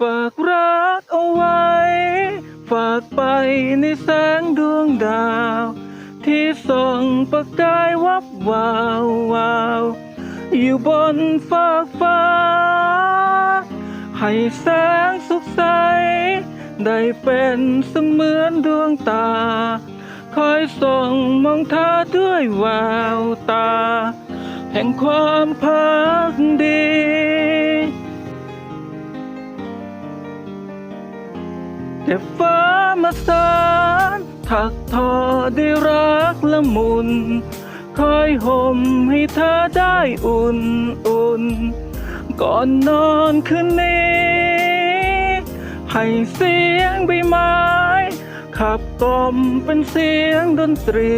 ฝากรักเอาไว้ ฝากไปในแสงดวงดาว ที่ส่องประกายวับวาววาวอยู่บนฟากฟ้า ให้แสงสุขใส ได้เป็นเสมือนดวงตา คอยส่องมองเธอด้วยแววตา แห่งความพัก แต่ฟ้ามาสานถักทอได้รักละมุน คอยห่มให้เธอได้อุ่นอุ่น ก่อนนอนคืนนี้ ให้เสียงใบไม้ ขับกล่อมเป็นเสียงดนตรี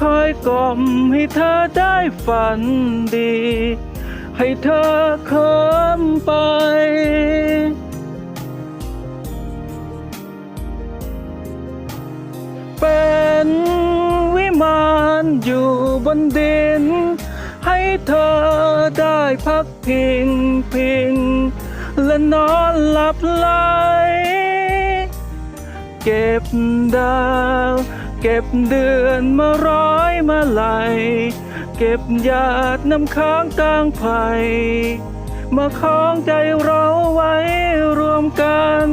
คอยกล่อมให้เธอได้ฝันดี ให้เธอเคิมไป นอยู่บนดิน ให้เธอได้พักพิงพิง และนอนหลับไหลเก็บดาวเก็บเดือนมาร้อยมาไหล เก็บหยาดน้ำค้างกลางไผ่มาคล้องใจเราไว้รวมกัน